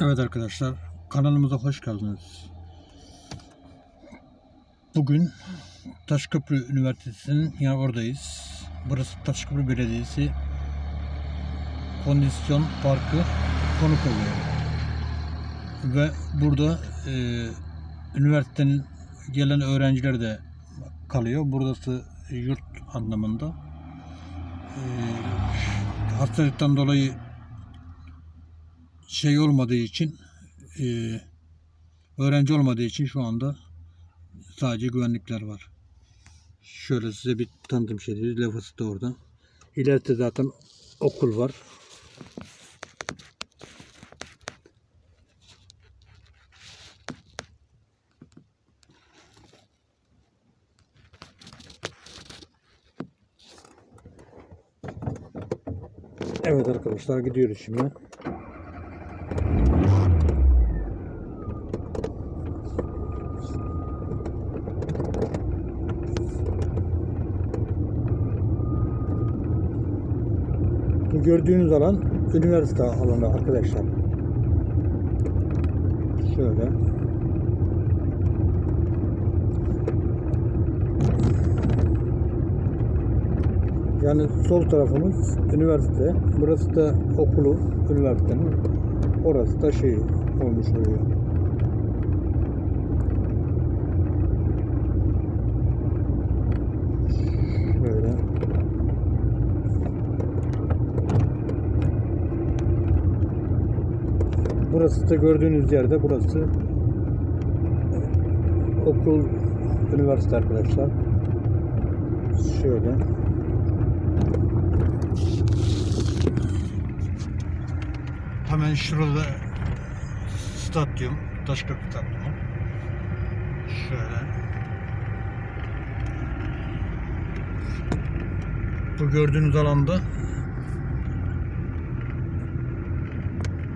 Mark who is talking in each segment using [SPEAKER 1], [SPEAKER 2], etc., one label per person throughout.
[SPEAKER 1] Evet arkadaşlar kanalımıza hoş geldiniz. Bugün Taşköprü Üniversitesi'nin yani oradayız. Burası Taşköprü Belediyesi Kondisyon Parkı konuk oluyor. Ve burada e, üniversitenin gelen öğrenciler de kalıyor. Burası yurt anlamında. E, hastalıktan dolayı şey olmadığı için e, öğrenci olmadığı için şu anda sadece güvenlikler var. Şöyle size bir tanıtım şey diyeyim. Lafası da orada. İleride zaten okul var. Evet arkadaşlar gidiyoruz şimdi. Gördüğünüz alan üniversite alanı arkadaşlar. Şöyle. Yani sol tarafımız üniversite. Burası da okulu üniversitenin. Orası da şey olmuş oluyor. Şöyle. Burası da gördüğünüz yerde burası okul üniversite arkadaşlar. Şöyle. Hemen şurada stadyum, Taşköprü Stadyumu. Şöyle. Bu gördüğünüz alanda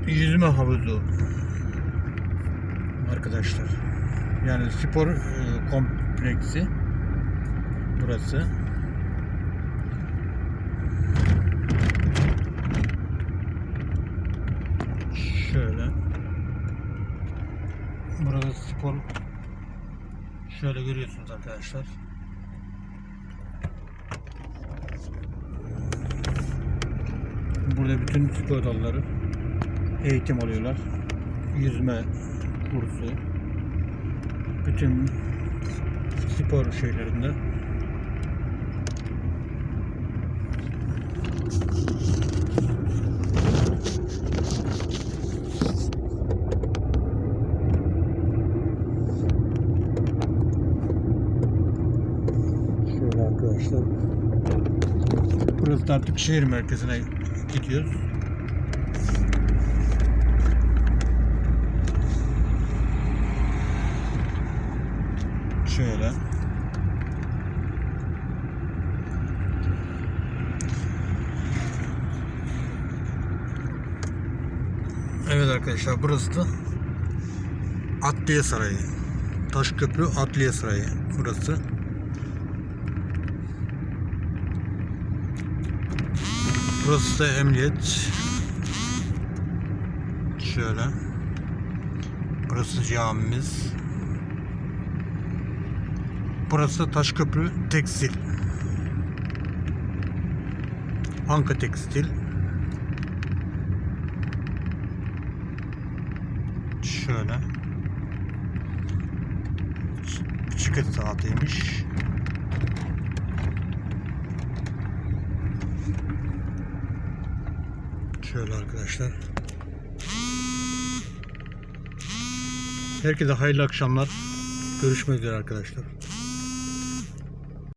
[SPEAKER 1] yüzme havuzu arkadaşlar. Yani spor e, kompleksi burası. Şöyle. Burada spor şöyle görüyorsunuz arkadaşlar. Burada bütün spor dalları eğitim alıyorlar. Yüzme kursu. Bütün spor şeylerinde. Şöyle arkadaşlar. Burası da artık şehir merkezine gidiyoruz. Şöyle. Evet arkadaşlar burası da Adliye Sarayı. Taşköprü Adliye Sarayı burası. Burası da emniyet. Şöyle. Burası camimiz. Burası Taşköprü Tekstil. Anka Tekstil. Şöyle. Bisiklet saatiymiş. Şöyle arkadaşlar. Herkese hayırlı akşamlar. Görüşmek üzere arkadaşlar.